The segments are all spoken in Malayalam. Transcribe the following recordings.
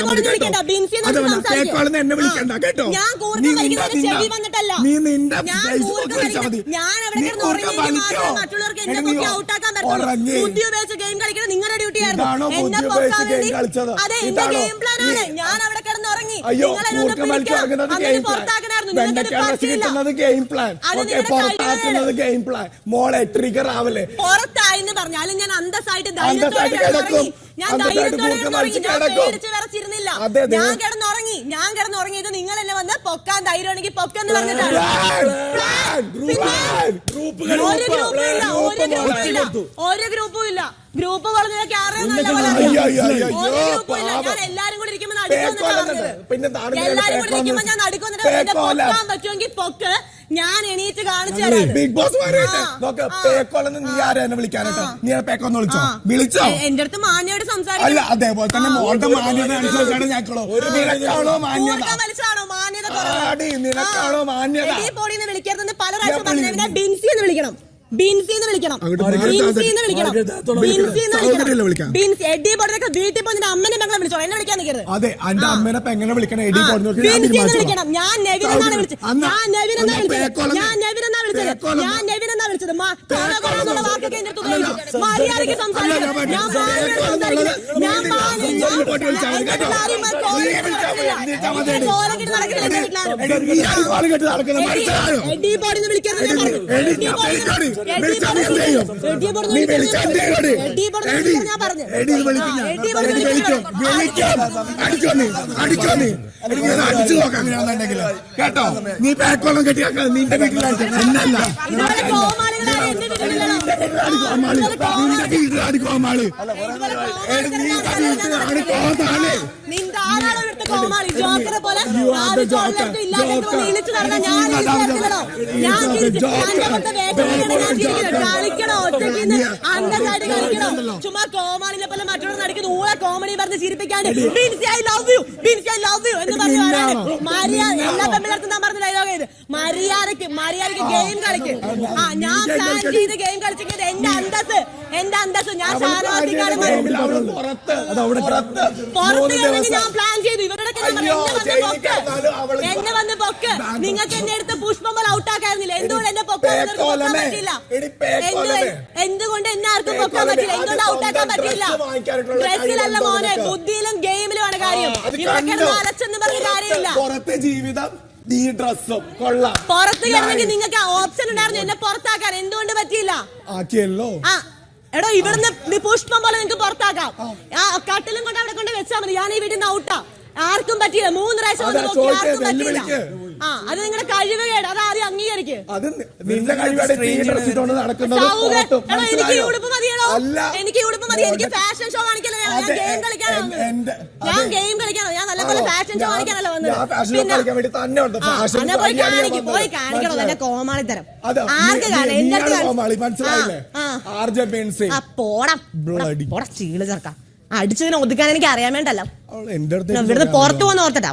എന്ന് വിളിക്കണ്ട. കേട്ടോ. നീ നിന്റെ- നിങ്ങളുടെ ഡ്യൂട്ടി ആയിരുന്നു. അതെ എന്റെ ഗെയിം പ്ലാൻ ആണ്. ഞാൻ അവിടെ കിടന്ന് ഉറങ്ങി. അയ്യോ ഗെയിം പ്ലാൻ കിട്ടുന്നത് ഗെയിം പ്ലാൻ അത് ഓക്കെ നിങ്ങളുടെ പുറത്താക്കുന്നത് ഗെയിം പ്ലാൻ മോളെ ട്രിഗർ ആവല്ലേ പുറത്തായെന്ന് പറഞ്ഞാലും ഞാൻ അന്തസ്സായിട്ട് അന്തസ്സായിട്ട് ധൈര്യത്തോടെ കിടക്കും. ഞാൻ അന്തസ്സായിട്ട്. ഞാൻ കിടക്കും. അതെ, അതെ. ഞാൻ കിടന്ന് ഉറങ്ങിയത് നിങ്ങൾ എന്നെ വന്ന് പൊക്കാൻ ധൈര്യമാണെങ്കിൽ പൊക്കെന്ന് പറഞ്ഞിട്ടാണ്. ഒരു ഗ്രൂപ്പ്, ഇല്ല ഗ്രൂപ്പ് ഒരു ഗ്രൂപ്പും മോളെ. ഇല്ല ഒരു ഗ്രൂപ്പും ഇല്ല. ഗ്രൂപ്പ് പറഞ്ഞതൊക്കെ ആരെയും നല്ല ഒരു ഗ്രൂപ്പും ഇല്ല. ഞാൻ എല്ലാരും കൂടി ഇരിക്കുമ്പോൾ നടുക്കൊന്നിട്ടാ പറഞ്ഞത്. എല്ലാരും കൂടി. ഇരിക്കുമ്പോൾ ഞാൻ നടുക്കൊന്നിട്ട് പൊക്കാൻ പറ്റുമെങ്കിൽ പൊക്ക്. ഞാൻ എണീറ്റ് കാണിച്ചു തരാം. ബിഗ് ബോസ് വരെയുണ്ട് നോക്ക് ആ. പേക്കോളെന്ന് നീ ആരെ എന്നെ വിളിക്കാനായിട്ട്? നീ പേക്കോന്ന് വിളിച്ചോ? വിളിച്ചോ? എന്റെ അടുത്ത് മാന്യോട് സംസാരിക്കും അല്ല അതേപോലെ തന്നെ മോളുടെ മാന്യത അനുസരിച്ചാണ് ഞങ്ങളോ നിനക്കാണോ മാന്യത? വലിച്ചാണോ മാന്യത? നിനക്കാണോ മാന്യത? എടീ പൊടീന്ന് വിളിക്കരുതെന്ന് പല പ്രാവശ്യം പറഞ്ഞു ബിൻസി എന്ന് വിളിക്കണം. ബിൻസി എന്ന് വിളിക്കണം. ബിൻസി എന്ന് വിളിക്കണം. വിളിക്കണം. ബിൻസി എന്ന് വിളിക്കണം. വിളിക്കാൻ. ബിൻസി എഡി പൊടിയൊക്കെ വീട്ടിൽ പോയി നിന്റെ അമ്മനെ മകളെ വിളിച്ചോ? എന്നെ വിളിക്കാൻ നിൽക്കരുത് അതെ എന്റെ അമ്മേനെ പെങ്ങനെ വിളിക്കണം. എഡി വിളിക്കണം. ഞാൻ നെവിൻ എന്നാണ് വിളിച്ചത്. ഞാൻ നെവിൻ എന്നാ വിളിച്ചത്. ഞാൻ നെവിൻ എന്നാ വിളിച്ചത്. ഞാൻ നെവിൻ എന്നാ വിളിച്ചത്. മാ- എന്നുള്ള വാക്കൊക്കെ എന്റെ അടുത്ത് ഉപയോഗിച്ചു മര്യാദയ്ക്ക് സംസാരിക്കണം ഞാൻ ഞാൻ സംസാരിക്കണം. എഡി ബോർഡിന്ന് അടിച്ചോ നോക്കാം അങ്ങനെയാണെന്നുണ്ടെങ്കിൽ കേട്ടോ? നീ പാക്കോളം കെട്ടി നിന്റെ വീട്ടിലായിട്ട് എന്നല്ല. നിന്റെ വീട്ടിലാണ് കോമാളി ഇതുപോലെ എടി, നീ നീ- അന്തസ്സായിട്ട് ചുമ്മാ കോമാളിനെ പോലെ മറ്റുള്ള നടിക്കുന്ന ഊള കോമഡി പറഞ്ഞ് ചിരിപ്പിക്കാണ്ട് Binsy I love you Binsy I love you എന്ന് പറഞ്ഞു മര്യാദ എല്ലാ പെമ്പിളർക്കും ഞാൻ പറഞ്ഞ ഡയലോഗ് ഇത് മര്യാദയ്ക്ക് മര്യാദയ്ക്ക് ഗെയിം കളിക്ക്. ആ ഞാൻ പ്ലാൻ ചെയ്ത് ഗെയിം എന്റെ അന്തസ് എന്റെ അന്തസ് ഞാൻ പുറത്ത് കിടന്നെങ്കിൽ ഞാൻ പ്ലാൻ ചെയ്തു. അവൾ എന്നെ വന്ന് പൊക്ക്. നിങ്ങൾക്ക് എന്നെ എടുത്ത് പുഷ്പം പോലെ ഔട്ടാക്കായിരുന്നില്ല എന്തുകൊണ്ട് എന്നെ പൊക്കാൻ. പറ്റില്ല എടി, പേക്കോലമേ. എന്തുകൊണ്ട് എന്നെ ആർക്കും പൊക്കാൻ പറ്റില്ല എന്തുകൊണ്ട് ഔട്ടാക്കാൻ പറ്റില്ല ഡ്രസ്സിലല്ല മോനെ. ബുദ്ധിയിലും ഗെയിമിലുമാണ് കാര്യം. ഇവിടെ കിടന്ന് അലച്ചെന്ന് പറഞ്ഞ കാര്യമില്ല. പുറത്തെ ജീവിതം നീ ഡ്രസ്സും. കൊള്ളാം. പുറത്ത് കിടന്നെങ്കിൽ നിങ്ങൾക്ക് ഓപ്ഷൻ ഉണ്ടായിരുന്നു. എന്നെ പുറത്താക്കാൻ എന്തുകൊണ്ട് പറ്റിയില്ല? ആക്കിയല്ലോ. ആ എടോ ഇവിടുന്ന് ഈ പുഷ്പം പോലെ നിങ്ങൾക്ക് പുറത്താക്കാം. ആ. കട്ടിലും കൊണ്ട് അവിടെ കൊണ്ട് വെച്ചാൽ മതി. ഞാൻ ഈ വീട്ടിൽ നിന്ന് ഔട്ടാ. ആർക്കും പറ്റിയില്ല. മൂന്ന് പ്രാവശ്യം വന്ന് നോക്കി. ആർക്കും പറ്റിയില്ല. ആ അത് നിങ്ങളുടെ കഴിവുകേട് അത് ആദ്യം അംഗീകരിക്ക്. അത് നിന്റെ ഡ്രസ് നടക്കുന്നത് എനിക്ക് ഈ ഉടുപ്പ് മതിയാണോ അല്ല. എനിക്ക് ഉടുപ്പ് മതി എനിക്ക് ഫാഷൻ ഷോ കാണിക്കല ഞാൻ ഗെയിം കളിക്കാനാണ് എൻ- ഞാൻ. ഗെയിം കളിക്കാനോ ഞാൻ നല്ലപോലെ? ഫാഷൻ ഷോ കാണിക്കാനല്ലോ വന്നത് പോയി കളിക്കാനാണ് പോയി. കാണിക്കണോ എന്റെ കോമാളിത്തരം ആർക്ക് കാണാം എന്റെ അടുത്ത് കോമാളി, മനസ്സിലായില്ലേ? ആ, ആർജ ബെൻസി. ആ പോടാ. പോടാ ചീൾ ചേർക്കാം അടിച്ചതിനെ ഒതുക്കാൻ എനിക്ക് അറിയാൻ വേണ്ടല്ലോ അവൾ എന്റെ അടുത്ത് ഇവിടുന്ന് പുറത്തു പോന്ന് ഓർത്തട്ടാ.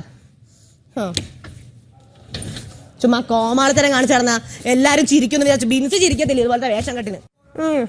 ചുമ്മാ കോമാളിത്തരം കാണിച്ചു നടന്ന എല്ലാരും ചിരിക്കുന്നു വിചാരിച്ചു ബിൻസ് ചിരിക്കത്തില്ല ഇതുപോലത്തെ വേഷം കെട്ടിന് ഉം